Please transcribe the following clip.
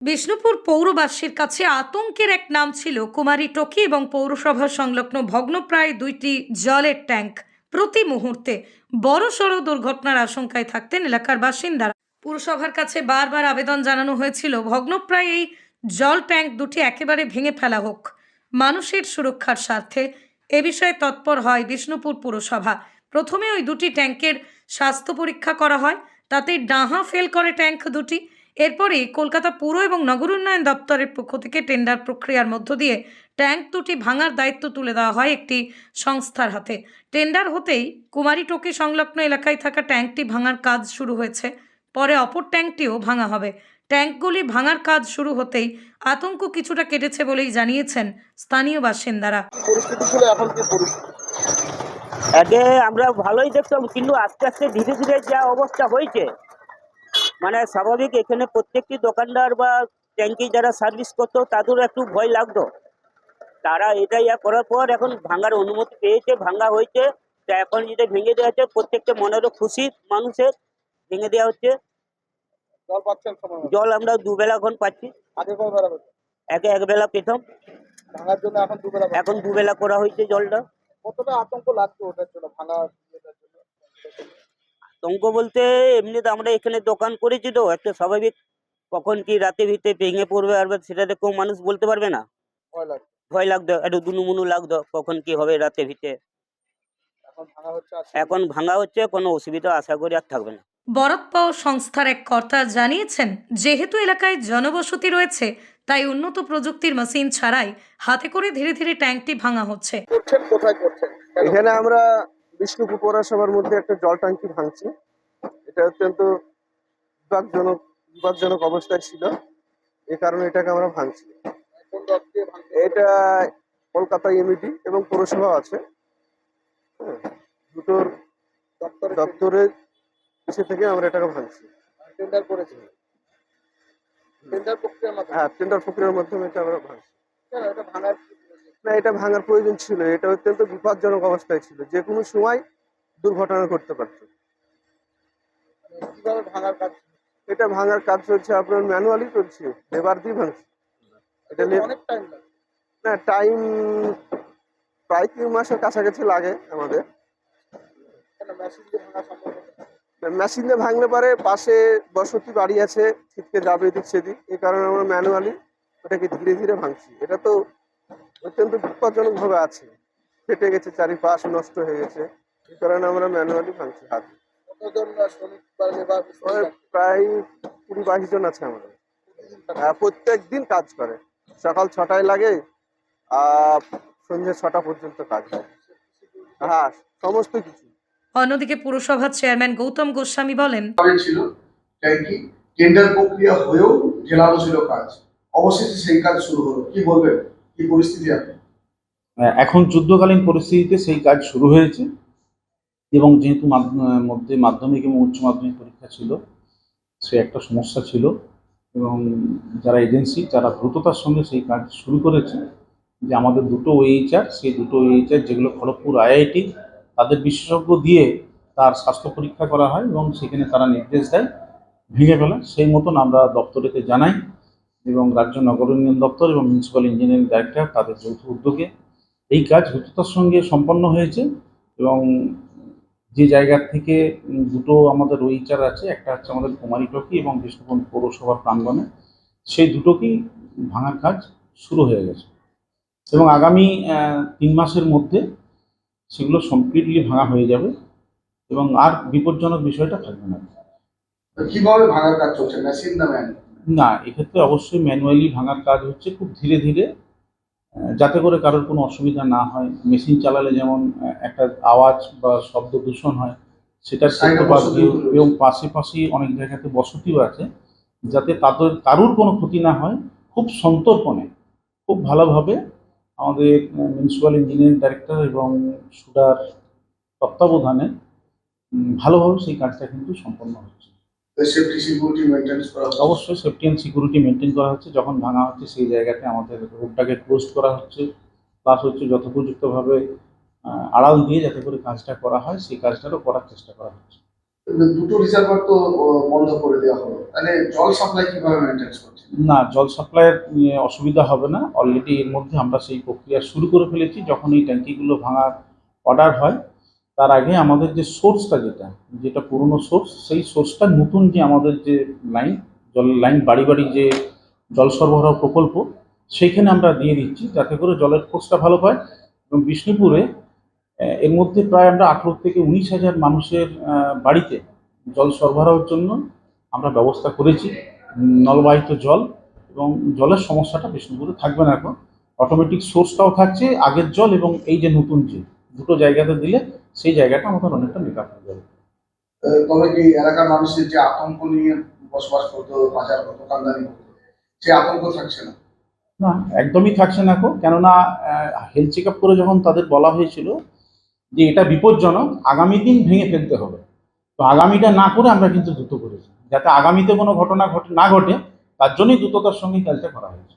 বিষ্ণুপুর পৌরবাসীর কাছে আতঙ্কের এক নাম ছিল কুমারী টকি এবং পৌরসভা সংলগ্ন ভগ্নপ্রায় দুইটি জলের ট্যাঙ্ক। প্রতি মুহূর্তে বড়সড় দুর্ঘটনার আশঙ্কায় থাকতেন এলাকার বাসিন্দারা। পুরসভার কাছে বারবার আবেদন জানানো হয়েছিল, ভগ্নপ্রায় এই জল ট্যাঙ্ক দুটি একেবারে ভেঙে ফেলা হোক। মানুষের সুরক্ষার স্বার্থে এ বিষয়ে তৎপর হয় বিষ্ণুপুর পুরসভা। প্রথমে ওই দুটি ট্যাঙ্কের স্বাস্থ্য পরীক্ষা করা হয় তাতে ডাহা ফেল করে ট্যাঙ্ক দুটি। এরপরে কলকাতা পুর এবং নগর উন্নয়ন দপ্তরের পক্ষ থেকে টেন্ডার প্রক্রিয়ার মধ্য দিয়ে ট্যাঙ্ক দুটি ভাঙার দায়িত্ব তুলে দেওয়া হয় একটি সংস্থার হাতে। টেন্ডার হতেই কুমারী টোকি সংলগ্ন এলাকায় থাকা ট্যাঙ্কটি ভাঙার কাজ শুরু হয়েছে। পরে অপর ট্যাঙ্কটিও ভাঙা হবে। ট্যাঙ্কগুলি ভাঙার কাজ শুরু হতেই আতঙ্ক কিছুটা কেটেছে বলেই জানিয়েছেন স্থানীয় বাসিন্দারা। আগে আমরা ভালোই দেখতাম কিন্তু আস্তে আস্তে ধীরে ধীরে যা অবস্থা হয়েছে মানে স্বাভাবিক এখানে প্রত্যেকটি দোকানদার বা ট্যাঙ্কি যারা সার্ভিস করতো তাদেরও একটু ভয় লাগতো। তারা এটা ইয়া করার পর এখন ভাঙার অনুমতি পেয়েছে ভাঙা হয়েছে। তা এখন যেটা ভেঙে দেওয়া হচ্ছে প্রত্যেকটা মনেরও খুশি মানুষের ভেঙে দেওয়া হচ্ছে। জল আমরা দুবেলা এখন পাচ্ছি। একে একবেলা পেতাম। এখন দুবেলা এখন দুবেলা করা হয়েছে জলটা। কতটা আতঙ্ক লাগছে ওটার জন্য ভাঙা আতঙ্ক বলতে এমনিতে আমরা এখানে দোকান করেছি তো একটা স্বাভাবিক কখন কি রাতে ভিতে ভেঙে পড়বে আর সেটা তো কেউ মানুষ বলতে পারবে না? ভয় লাগতো একটু দুনুমুনু লাগতো কখন কি হবে রাতে ভিতে এখন ভাঙা হচ্ছে আজকে। এখন ভাঙা হচ্ছে কোনো অসুবিধা আশা করি আর থাকবে না। বরাক সংস্থার এক কর্তা জানিয়েছেন যেহেতু এলাকায় জনবসতি রয়েছে তাই উন্নত প্রযুক্তির মেশিন ছাড়াই হাতে করে ধীরে ধীরে ট্যাঙ্কটি ভাঙা হচ্ছে। করছেন কোথায় করছেন? এখানে আমরা বিষ্ণুপুর পৌরসভার মধ্যে একটা জল ট্যাঙ্কি ভাঙছি। এটা অত্যন্ত বিপজ্জনক বিপজ্জনক অবস্থায় ছিল। এই কারণে এটাকে আমরা ভাঙছি। এটা কলকাতা এমইডি এবং পৌরসভা আছে। হ্যাঁ, দুটোর দপ্তরে দপ্তরের ইসে থেকে আমরা এটাকে ভাঙছি। টেন্ডার করেছে। টেন্ডার প্রক্রিয়ার মাধ্যমে। হ্যাঁ টেন্ডার প্রক্রিয়ার মাধ্যমে এটা আমরা ভাঙছি। এটা ভাঙার? না এটা ভাঙার প্রয়োজন ছিল এটা অত্যন্ত বিপজ্জনক অবস্থায় ছিল যে কোনো সময় দুর্ঘটনা ঘটতে পারতো। কীভাবে ভাঙার কাজ এটা ভাঙার কাজ চলছে আপনার ম্যানুয়ালি চলছে লেবার দিয়ে ভাঙছে। এটা লে- অনেক টাইম না টাইম প্রায় তিন মাসের কাছাকাছি লাগে আমাদের। মেশিন দিয়ে? মেশিন ভাঙলে পারে পাশে বসতি বাড়ি আছে ছিটকে যাবে এদিক সেদিক এই কারণে আমরা ম্যানুয়ালি ওটাকে ধীরে ধীরে ভাঙছি। এটা তো অত্যন্ত বিপজ্জনক ভাবে আছে। ফেটে গেছে চারিপাশ নষ্ট হয়ে গেছে। এই কারণে আমরা ম্যানুয়ালি ভাঙছি হাত। প্রায় কুড়ি বাইশ জন আছে আমাদের। হ্যাঁ, প্রত্যেক দিন কাজ করে। সকাল ছটায় লাগে আর সন্ধ্যে ছটা পর্যন্ত কাজ হয়। হ্যাঁ সমস্ত কিছু। অন্যদিকে পুরসভার চেয়ারম্যান গৌতম গোস্বামী বলেন ছিল ট্যাঙ্কি টেন্ডার প্রক্রিয়া হয়েও জেলারও ছিল কাজ। অবশেষে সেই কাজ শুরু হলো। কি বলবেন? কি পরিস্থিতি আপনি এখন যুদ্ধকালীন পরিস্থিতিতে সেই কাজ শুরু হয়েছে এবং যেহেতু মাধ্য- মধ্যে মাধ্যমিক এবং উচ্চ মাধ্যমিক পরীক্ষা ছিল, সে একটা সমস্যা ছিল এবং যারা এজেন্সি তারা দ্রুততার সঙ্গে সেই কাজ শুরু করেছে যে আমাদের দুটো ওএইচআর, সেই দুটো ওএইচআর যেগুলো খড়গপুর আইআইটি তাদের বিশেষজ্ঞ দিয়ে তার স্বাস্থ্য পরীক্ষা করা হয় এবং সেখানে তারা নির্দেশ দেয় ভেঙে ফেলা সেই মতন আমরা দপ্তরেতে জানাই এবং রাজ্য নগর উন্নয়ন দপ্তর এবং মিউনিসিপ্যাল ইঞ্জিনিয়ারিং ডাইরেক্টর তাদের যৌথ উদ্যোগে এই কাজ দ্রুততার সঙ্গে সম্পন্ন হয়েছে এবং যে জায়গা থেকে দুটো আমাদের ওইচার আছে, একটা হচ্ছে আমাদের কুমারী টকি এবং বিষ্ণুপুর পৌরসভার প্রাঙ্গণে, সেই দুটোকেই ভাঙার কাজ শুরু হয়ে গেছে। এবং আগামী তিন মাসের মধ্যে সেগুলো কমপ্লিটলি ভাঙা হয়ে যাবে এবং আর বিপজ্জনক বিষয়টা থাকবে না। কীভাবে ভাঙার কাজ চলছে? মেশিন না না এক্ষেত্রে অবশ্যই ম্যানুয়ালি ভাঙার কাজ হচ্ছে খুব ধীরে ধীরে যাতে করে কারোর কোনো অসুবিধা না হয়। মেশিন চালালে যেমন একটা আওয়াজ বা শব্দ দূষণ হয় সেটার বসতিও এবং পাশাপাশি অনেক জায়গাতে বসতিও আছে যাতে তাদের কারুর কোনো ক্ষতি না হয় খুব সন্তর্পণে খুব ভালোভাবে আমাদের মিউনিসিপ্যাল ইঞ্জিনিয়ারিং ডাইরেক্টর এবং সুডার তত্ত্বাবধানে ভালোভাবে সেই কাজটা কিন্তু সম্পন্ন হচ্ছে। সেফটি সিকিউরিটি মেনটেন্স করা অবশ্যই সেফটি অ্যান্ড সিকিউরিটি মেনটেন করা হচ্ছে। যখন ভাঙা হচ্ছে সেই জায়গাতে আমাদের রোডটাকে ক্লোজ করা হচ্ছে। প্লাস হচ্ছে যথোপযুক্তভাবে আড়াল দিয়ে যাতে করে কাজটা করা হয় সেই কাজটারও করার চেষ্টা করা হচ্ছে। দুটো রিজার্ভার তো বন্ধ করে দেওয়া হলো। তাহলে জল সাপ্লাই কীভাবে মেনটেন করছে? না জল সাপ্লাইয়ের অসুবিধা হবে না। অলরেডি এর মধ্যে আমরা সেই প্রক্রিয়া শুরু করে ফেলেছি। যখন এই ট্যাঙ্কিগুলো ভাঙার অর্ডার হয় তার আগে আমাদের যে সোর্সটা যেটা যেটা পুরনো সোর্স সেই সোর্সটা নতুন যে আমাদের যে লাইন জলের লাইন বাড়ি বাড়ি যে জল সরবরাহ প্রকল্প, সেইখানে আমরা দিয়ে দিচ্ছি। যাতে করে জলের ফোর্সটা ভালো পায়। এবং বিষ্ণুপুরে এর মধ্যে প্রায় আমরা আঠেরো থেকে উনিশ হাজার মানুষের বাড়িতে জল সরবরাহের জন্য আমরা ব্যবস্থা করেছি। নলবাহিত জল এবং জলের সমস্যাটা বিষ্ণুপুরে থাকবে না এখন। অটোমেটিক সোর্সটাও থাকছে, আগের জল এবং এই যে নতুন যে দুটো জায়গাতে দিলে সেই জায়গাটা আমাদের অনেকটা মেকআপ হয়ে যাবে। তবে কি এলাকার মানুষের যে আতঙ্ক নিয়ে বসবাস করতো বাজার করতো দোকানদারি করতো সেই আতঙ্ক থাকছে না? না একদমই থাকছে না কো কেননা হেলথ চেক আপ করে যখন তাদের বলা হয়েছিল যে এটা বিপজ্জনক আগামী দিন ভেঙে ফেলতে হবে। তো আগামীটা না করে আমরা কিন্তু দ্রুত করেছি। যাতে আগামীতে কোনো ঘটনা ঘটে না ঘটে তার জন্যই দ্রুততার সঙ্গে কাজটা করা হয়েছে।